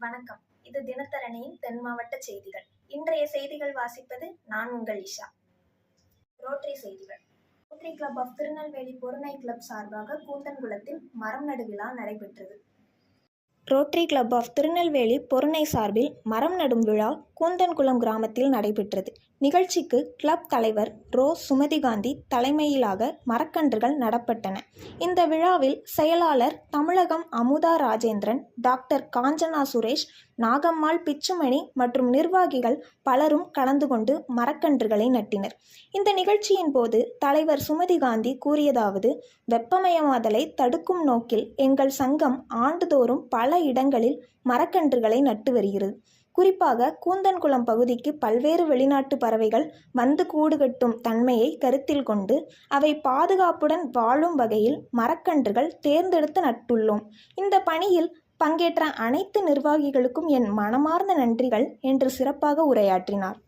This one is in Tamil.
வணக்கம். இது தினத்தரணியின் தென் மாவட்ட செய்திகள். இன்றைய செய்திகள் வாசிப்பது நான் உங்கள் இஷா. ரோட்டரி செய்திகள். Rotary club of Tirunelveli Porunai club சார்பாக கூந்தன்குளத்தில் மரம் நடு விழா நடைபெற்றது. Rotary club of Tirunelveli Porunai சார்பில் மரம் நடும் விழா கூந்தன்குளம் கிராமத்தில் நடைபெற்றது. நிகழ்ச்சிக்கு கிளப் தலைவர் ரோ. சுமதி காந்தி தலைமையிலாக மரக்கன்றுகள் நடப்பட்டன. இந்த விழாவில் செயலாளர் தமிழகம் அமுதா ராஜேந்திரன் டாக்டர் காஞ்சனா சுரேஷ் நாகம்மாள் பிச்சுமணி மற்றும் நிர்வாகிகள் பலரும் கலந்து கொண்டு மரக்கன்றுகளை நட்டினர். இந்த நிகழ்ச்சியின் போது தலைவர் சுமதி காந்தி கூறியதாவது வெப்பமயமாதலை தடுக்கும் நோக்கில் எங்கள் சங்கம் ஆண்டுதோறும் பல இடங்களில் மரக்கன்றுகளை நட்டு வருகிறது. குறிப்பாக கூந்தன்குளம் பகுதிக்கு பல்வேறு வெளிநாட்டு பறவைகள் வந்து கூடு கட்டும் தன்மையை கருத்தில் கொண்டு அவை பாதுகாப்புடன் வாழும் வகையில் மரக்கன்றுகள் தேர்ந்தெடுத்து நட்டுள்ளோம். இந்த பணியில் பங்கேற்ற அனைத்து நிர்வாகிகளுக்கும் என் மனமார்ந்த நன்றிகள் என்று சிறப்பாக உரையாற்றினார்.